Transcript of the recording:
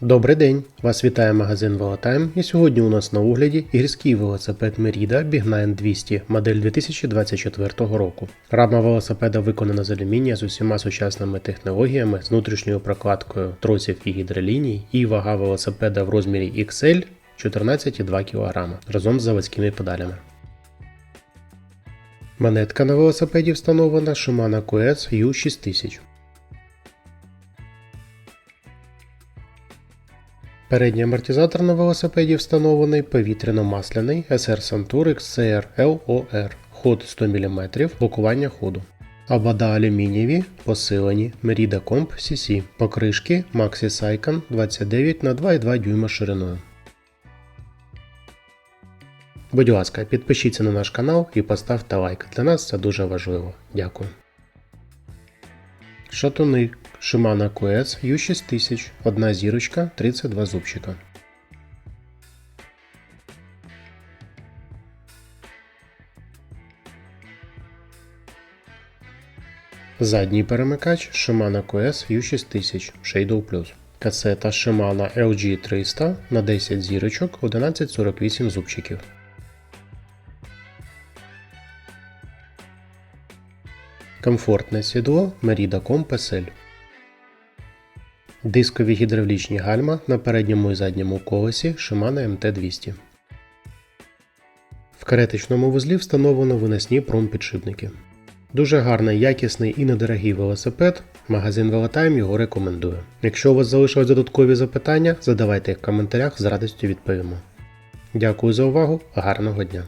Добрий день! Вас вітає магазин Велотайм і сьогодні у нас на огляді гірський велосипед Merida Big 200 модель 2024 року. Рама велосипеда виконана з алюмінія з усіма сучасними технологіями, з внутрішньою прокладкою тросів і гідроліній, і вага велосипеда в розмірі XL 14,2 кг разом з заводськими педалями. Монетка на велосипеді встановлена Shimano QS U6000. Передній амортизатор на велосипеді встановлений повітряно-масляний SR Santurix CR LOR. Ход 100 мм, блокування ходу. Обода алюмінієві, посилені Merida Comp CC. Покришки Maxi Sycon 29 на 2,2 дюйма шириною. Будь ласка, підпишіться на наш канал і поставте лайк. Для нас це дуже важливо. Дякую. Шатуни Shimano QS U6000, одна зірочка, 32 зубчика. Задній перемикач Shimano QS U6000 Shadow Plus. Касета Shimano LG300 на 10 зірочок, 1148 зубчиків. Комфортне сідло Merida Comp Дискові гідравлічні гальма на передньому і задньому колесі Shimano MT200. В каретичному вузлі встановлено виносні промпідшипники. Дуже гарний, якісний і недорогий велосипед. Магазин Велотайм його рекомендує. Якщо у вас залишились додаткові запитання, задавайте їх в коментарях, з радістю відповімо. Дякую за увагу, гарного дня!